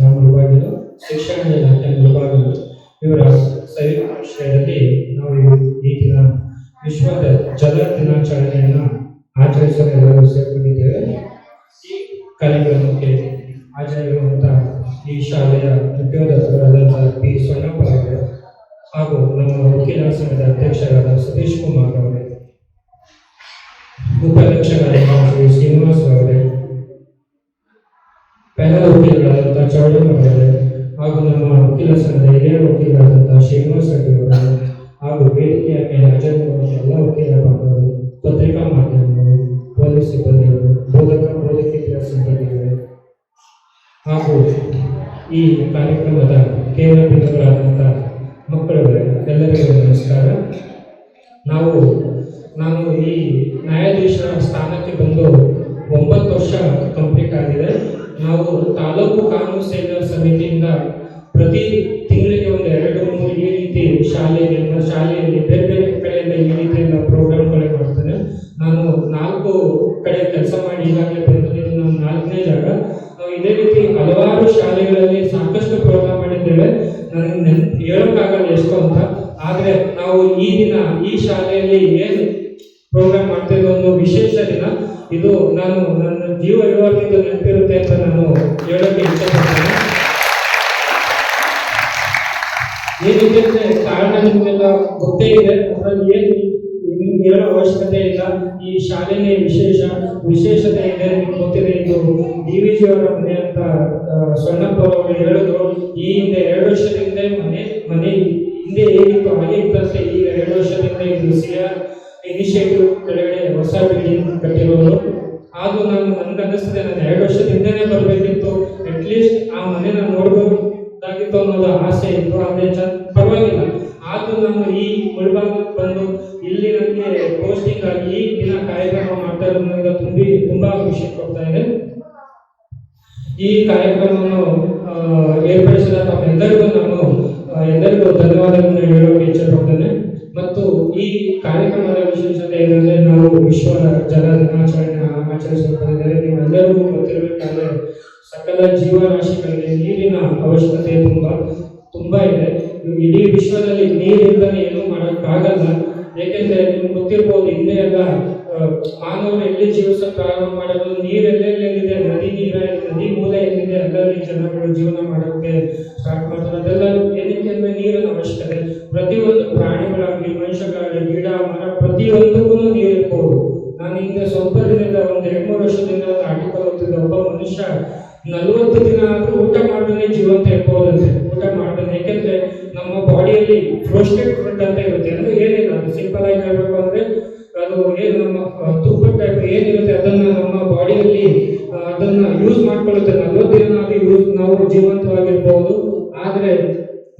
ನ ಮುಳುಬಾಗಿಲು ಶಿಕ್ಷಣ ಇಲಾಖೆ ಮುಳುಬಾಗಿಲು ಇವರ ಸಂಯುಕ್ತಾಶ್ರಯದಲ್ಲಿ ನಾವು ಈ ದಿನ ವಿಶ್ವದ ಜಲ ದಿನಾಚರಣೆಯನ್ನು ಆಚರಿಸಲು ಎಲ್ಲರೂ ಸೇರ್ಕೊಂಡಿದ್ದೇವೆ. ಈ ಕಾರ್ಯಕ್ರಮಕ್ಕೆ ಈ ಶಾಲೆಯ ಮುಖ್ಯೋದಸ್ಥರಾದಂಥ ಪಿ. ಸೊನ್ನಪ್ಪ ಅವರು ಹಾಗೂ ನಮ್ಮ ವಕೀಲ ಸಂಘದ ಅಧ್ಯಕ್ಷರಾದ ಸತೀಶ್ ಕುಮಾರ್ ಅವರೇ. ಉಪಾಧ್ಯಕ್ಷರಾದ ಶ್ರೀನಿವಾಸ್ ಅವರೇ. ಪ್ಯಾನಲ್ ವಕೀಲರಾದ ಚೌಡಮ್ಮ ಅವರೇ ಹಾಗೂ ನಮ್ಮ ವಕೀಲ ಸಂಘದ ಹಿರಿಯ ವಕೀಲರಾದಂತಹ ಶ್ರೀನಿವಾಸ ರೆಡ್ಡಿ ಅವರು ಹಾಗೂ ವೇದಿಕೆಯ ಮೇಲೆ ಹಾಜರಿರುವ ಎಲ್ಲ ವಕೀಲ ಬಾಂಧವರು ಪತ್ರಿಕಾ ಮಾಧ್ಯಮಗಳು, ಪೊಲೀಸ್ ಸಿಬ್ಬಂದಿಗಳು, ಬೋಧಕ ಬೋಧಕೇತರ ಸಿಬ್ಬಂದಿಗಳು ಹಾಗೂ ಈ ಕಾರ್ಯಕ್ರಮದ ಕೇಂದ್ರ ಬಿಂದುಗಳಾದಂತಹ ಮಕ್ಕಳುಗಳೇ ಎಲ್ಲರಿಗೂ ನಮಸ್ಕಾರ ನಾವು ನಾನು ಈ ನ್ಯಾಯಾಧೀಶರ ಸ್ಥಾನಕ್ಕೆ ಬಂದು ಒಂಬತ್ತು ವರ್ಷ ಕಂಪ್ಲೀಟ್ ಆಗಿದೆ ನಾವು ಸೇವಾ ಸಮಿತಿಯಿಂದ ಪ್ರತಿ ತಿಂಗಳಿಗೆ ಒಂದು ಎರಡು, ಮೂರು ಈ ರೀತಿ ನಮ್ಮ ಶಾಲೆಯಲ್ಲಿ ಬೇರೆ ಬೇರೆ ಕಡೆಯಿಂದ ಈ ರೀತಿಯಿಂದ ಪ್ರೋಗ್ರಾಮ್ಗಳೇ ಮಾಡ್ತೇನೆ. ನಾನು ನಾಲ್ಕು ಕಡೆ ಕೆಲಸ ಮಾಡಿ ಈಗಾಗಲೇ ನಾನು ನಾಲ್ಕನೇ ಜಾಗ. ನಾವು ಇದೇ ರೀತಿ ಹಲವಾರು ಶಾಲೆಗಳಲ್ಲಿ ಸಾಕಷ್ಟು ಪ್ರೋಗ್ರಾಮ್ ಮಾಡಿದ್ದೇವೆ. ನನಗೆ ನೆನ್, ಹೇಳೋಕ್ಕಾಗಲ್ಲ ಎಷ್ಟು ಅಂತ. ಆದರೆ ನಾವು ಈ ದಿನ ಈ ಶಾಲೆಯಲ್ಲಿ ಏನು ಪ್ರೋಗ್ರಾಮ್ ಮಾಡ್ತಿರೋ ಒಂದು ವಿಶೇಷ ದಿನ, ಇದು ನಾನು ನನ್ನ ಜೀವ ಇರುವಾಗಿದ್ದು ನೆನಪಿರುತ್ತೆ ಅಂತ ನಾನು ಹೇಳೋಕ್ಕೆ ನಿಮಗೆಲ್ಲ ಗೊತ್ತೇ ಇದೆ. ಅದರಲ್ಲಿ ಏನು ನಿಮ್ಗೆ ಹೇಳೋ ಅವಶ್ಯಕತೆ ಇಲ್ಲ. ಈ ಶಾಲೆನೇ ವಿಶೇಷ. ವಿಶೇಷತೆ ಇದೆ ನಿಮ್ಗೆ ಗೊತ್ತಿದೆ ಇದು ಡಿ ವಿ ಜಿ ಅವರ ಮನೆ ಅಂತ ಸಣ್ಣಪ್ಪ ಅವರು ಹೇಳಿದ್ರು. ಈ ಹಿಂದೆ ಎರಡು ವರ್ಷದ ಹಿಂದೆ ಮನೆ ಮನೆ ಹಿಂದೆ ಏನಿತ್ತು, ಹಾಗೆ ಇತ್ತಂತೆ ಈಗ ಎರಡು ವರ್ಷದಿಂದ ಇದು ಸಿ ಇನಿಷಿಯೇಟಿವ್ ಕೆಳಗಡೆ ಹೊಸ ಬಿಲ್ಡಿಂಗ್ ಕಟ್ಟಿರೋದು. ಅದು ನಾನು ನನ್ಗೆ ಅನ್ನಿಸ್ತದೆ. ನಾನು ಎರಡು ವರ್ಷದ ಬರಬೇಕಿತ್ತು. ಅಟ್ಲೀಸ್ಟ್ ಆ ಮನೆನ ನೋಡ್ಬೋದಾಗಿತ್ತು ಅನ್ನೋದು ಆಸೆ ಇತ್ತು. ಆದರೆ ಚಂದ, ಪರವಾಗಿಲ್ಲ. ಆದ್ರೂ ನಾನು ಈ ಮುಳ್ಬಾಗಕ್ಕೆ ಬಂದು ಇಲ್ಲಿ ನನಗೆ ಪೋಸ್ಟಿಂಗ್ ಆಗಿ ಈ ದಿನ ಕಾರ್ಯಕ್ರಮ ಮಾಡ್ತಾ ಇರೋದು ನನಗೆ ತುಂಬಿ ತುಂಬಾ ಖುಷಿ ಕೊಡ್ತಾ ಇದೆ. ಈ ಕಾರ್ಯಕ್ರಮವನ್ನು ಏರ್ಪಡಿಸಿದ ತಮ್ಮೆಲ್ಲರಿಗೂ ನಾನು ಎಲ್ಲರಿಗೂ ಧನ್ಯವಾದಗಳನ್ನು ಹೇಳೋಕೆ ಇಚ್ಛಪಡ್ತೇನೆ. ಮತ್ತು ಈ ಕಾರ್ಯಕ್ರಮದ ವಿಶೇಷತೆ ಏನಂದ್ರೆ ನಾವು ವಿಶ್ವ ಜಲ ದಿನಾಚರಣೆ ಆಚರಿಸುತ್ತಿದ್ದಾರೆ ನೀವೆಲ್ಲರಿಗೂ ಗೊತ್ತಿರಬೇಕಾದ್ರೆ ಸಕಲ ಜೀವರಾಶಿಗಳಿಗೆ ನೀರಿನ ಅವಶ್ಯಕತೆ ತುಂಬಾ ತುಂಬಾ ಇದೆ. ಇಡೀ ವಿಶ್ವದಲ್ಲಿ ನೀರಿಲ್ಲದೆ ಏನೂ ಮಾಡೋಕ್ಕಾಗಲ್ಲ ಏಕೆಂದ್ರೆ ನಿಮ್ಗೆ ಗೊತ್ತಿರ್ಬೋದು, ಹಿಂದೆ ಎಲ್ಲ ಮಾನವರು ಎಲ್ಲಿ ಜೀವಿಸೋಕೆ ಪ್ರಾರಂಭ ಮಾಡೋದು ನೀರೆಲ್ಲೆಲ್ಲಿದೆ ನದಿ ನೀರ ನದಿ ಮೂಲ ಎಲ್ಲಿದೆ? ಅಲ್ಲಲ್ಲಿ ಜನಗಳು ಜೀವನ ಮಾಡೋಕ್ಕೆ ಸ್ಟಾರ್ಟ್ ಮಾಡ್ತಾರೆ. ಅದೆಲ್ಲ ಏನಕ್ಕೆ ಅಂದ್ರೆ ನೀರಿನ ಅವಶ್ಯಕತೆ. ಪ್ರತಿಯೊಂದು ಪ್ರಾಣಿಗಳಾಗಲಿ, ಮನುಷ್ಯಗಳಾಗಲಿ, ಗಿಡ, ಮರ, ಪ್ರತಿಯೊಂದಕ್ಕೂ ನೀರು ಇರ್ಬೋದು. ನಾನು ಈಗ ಸ್ವಲ್ಪ ದಿನದಿಂದ, ಒಂದು ಎರಡು ಮೂರು ವರ್ಷದಿಂದ ಒಂದು ಆರ್ಟಿಕಲ್ ಒಬ್ಬ ಮನುಷ್ಯ ನಲವತ್ತು ದಿನ ಆದ್ರೂ ಊಟ ಮಾಡದೇ ಜೀವಂತ ಇರ್ಬೋದಂತೆ ಊಟ ಮಾಡ್ದೇನೆ ಯಾಕೆಂದ್ರೆ ನಮ್ಮ ಬಾಡಿಯಲ್ಲಿ ಫ್ರೋಸ್ಟೆಡ್ ಫುಡ್ ಅಂತ ಇರುತ್ತೆ. ಅಂದ್ರೆ ಏನಿಲ್ಲ, ಅದು ಸಿಂಪಲ್ ಆಗಿ ಹೇಳ್ಬೇಕು ಅಂದ್ರೆ ಅದು ಏನು ನಮ್ಮ ತುಪ್ಪ ಟೈಪ್ ಏನಿರುತ್ತೆ, ಅದನ್ನ ನಮ್ಮ ಬಾಡಿಯಲ್ಲಿ ಅದನ್ನ ಯೂಸ್ ಮಾಡ್ಕೊಳ್ಳುತ್ತೆ. ನಲವತ್ತು ದಿನ ನಾವು ಯೂಸ್ ನಾವು ಜೀವಂತವಾಗಿರ್ಬೋದು. ಆದ್ರೆ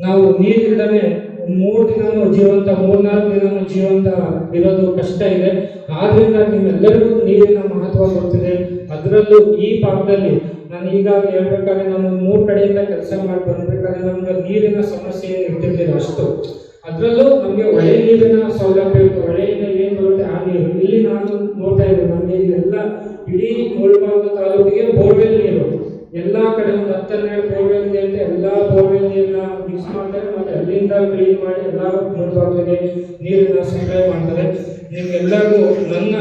ನಾವು ನೀರಿಲ್ಲದೆ ಮೂರು ದಿನನೂ ಜೀವಂತ, ಮೂರ್ನಾಲ್ಕು ದಿನನೂ ಜೀವಂತ ಇರೋದು ಕಷ್ಟ ಇದೆ. ಆದ್ರಿಂದ ನಿಮ್ಮೆಲ್ಲರಿಗೂ ನೀರಿನ ಮಹತ್ವ ಗೊತ್ತಿದೆ. ಅದರಲ್ಲೂ ಈ ಭಾಗದಲ್ಲಿ ನಾನು ಈಗ ಹೇಳ್ಬೇಕಾದ್ರೆ ನಾನು ಮೂರು ಕಡೆಯಿಂದ ಕೆಲಸ ಮಾಡಿ ಬಂದ್ಬೇಕಾದ್ರೆ ನಮ್ಗೆ ನೀರಿನ ಸಮಸ್ಯೆ ಏನು ಇರ್ತಿರ್ಲಿಲ್ಲ ಅಷ್ಟು. ಅದರಲ್ಲೂ ನಮಗೆ ಒಳ್ಳೆ ನೀರಿನ ಸೌಲಭ್ಯ ಇತ್ತು. ಹೊಳೆಯಿಂದ ಏನು ಬರುತ್ತೆ? ಆ ನೀರು. ಇಲ್ಲಿ ನಾನು ನೋಡ್ತಾ ಇದ್ದೆ ನಮಗೆ ಇಲ್ಲೆಲ್ಲ ಇಡೀ ಮುಳುಬಾಗ ತಾಲೂಕಿಗೆ ಬೋರ್ವೆಲ್ ನೀರು. ಎಲ್ಲಾ ಕಡೆ ಒಂದು ಹತ್ತೆರಡು ಬೋರ್ವೆಲ್ ಇದೆ ಅಂತ ಎಲ್ಲಾ ಬೋರ್ವೆಲ್ ನೀರನ್ನ ಮಿಕ್ಸ್ ಮಾಡ್ತಾರೆ ಮತ್ತೆ ಅಲ್ಲಿಂದ ಕ್ಲೀನ್ ಮಾಡಿ ಎಲ್ಲ ಮುಳ್ಬಾಗಿಲಿಗೆ ನೀರನ್ನ ಸಪ್ಲೈ ಮಾಡ್ತಾರೆ. ನಿಮ್ಗೆಲ್ಲರಿಗೂ ನನ್ನ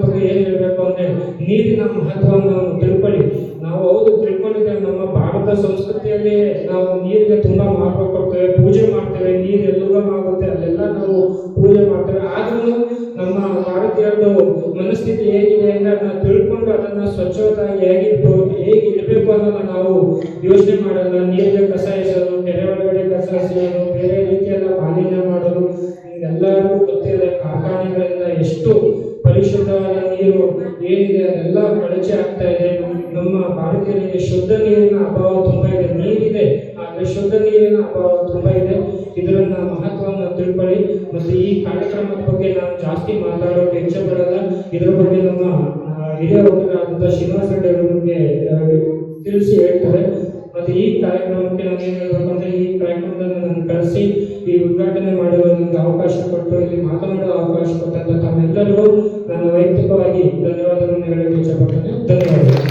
ಬಗ್ಗೆ ಏನ್ ಹೇಳ್ಬೇಕು ಅಂದ್ರೆ ನೀರಿನ ಮಹತ್ವವನ್ನು ನಾವು ತಿಳ್ಕೊಳ್ಳಿ. ನಾವು ಹೌದು ತಿಳ್ಕೊಂಡಿದ್ದೇವೆ, ನಮ್ಮ ಭಾರತ ಸಂಸ್ಕೃತಿಯಲ್ಲಿ ನಾವು ನೀರಿಗೆ ತುಂಬಾ ಮಹತ್ವ ಕೊಡ್ತೇವೆ, ಪೂಜೆ ಮಾಡ್ತೇವೆ, ನೀರು ಆಗುತ್ತೆ, ಅಲ್ಲೆಲ್ಲ ನಾವು ಪೂಜೆ ಮಾಡ್ತೇವೆ. ಆದ್ರೂ ನಮ್ಮ ಭಾರತೀಯರದು ಮನಸ್ಥಿತಿ ಹೇಗಿದೆ ಅಂದ್ರೆ ಅದನ್ನ ತಿಳ್ಕೊಂಡು ಅದನ್ನ ಸ್ವಚ್ಛವಾಗಿ ಹೇಗಿರ್ಬೋದು ಹೇಗೆ ಇಡಬೇಕು ಅನ್ನೋದನ್ನ ನಾವು ಯೋಚನೆ ಮಾಡಲ್ಲ ನೀರಿಗೆ ಕಸ ನೀರು ಏನಿದೆ ಅದೆಲ್ಲ ಕಳಚೆ ಆಗ್ತಾ ಇದೆ. ನಮ್ಮ ಭಾರತೀಯರಿಗೆ ಶುದ್ಧ ನೀರಿನ ಅಭಾವ ತುಂಬಾ ಇದೆ. ನೀರಿದೆ ಆದ್ರೆ ಶುದ್ಧ ನೀರಿನ ಅಭಾವ ತುಂಬಾ ಇದೆ. ಇದರನ್ನ ಮಹತ್ವವನ್ನು ತಿಳ್ಕೊಳ್ಳಿ. ಮತ್ತೆ ಈ ಕಾರ್ಯಕ್ರಮದ ಬಗ್ಗೆ ನಾನು ಜಾಸ್ತಿ ಮಾತಾಡೋಕೆ ಇಚ್ಛೆ ಪಡಲ್ಲ ಇದ್ರ ಬಗ್ಗೆ ನಮ್ಮ ಹಿರಿಯ ಶ್ರೀನಿವಾಸ ರೆಡ್ಡಿ ಅವರು ನಿಮಗೆ ತಿಳಿಸಿ ಹೇಳ್ತಾರೆ. ಮತ್ತೆ ಈ ಕಾರ್ಯಕ್ರಮಕ್ಕೆ ನಾನು ಏನು ಈ ಕಾರ್ಯಕ್ರಮದಲ್ಲಿ ನನ್ನ ಕರೆಸಿ ಈ ಉದ್ಘಾಟನೆ ಮಾಡುವ ಅವಕಾಶ ಕೊಟ್ಟು, ಇಲ್ಲಿ ಮಾತನಾಡುವ ಅವಕಾಶ ಕೊಟ್ಟಂತ ತಮ್ಮೆಲ್ಲರಿಗೂ ನಾನು ವೈಯಕ್ತಿಕವಾಗಿ ಧನ್ಯವಾದಗಳನ್ನು ಹೇಳಲು ಇಷ್ಟಪಡ್ತೇನೆ ಧನ್ಯವಾದಗಳು.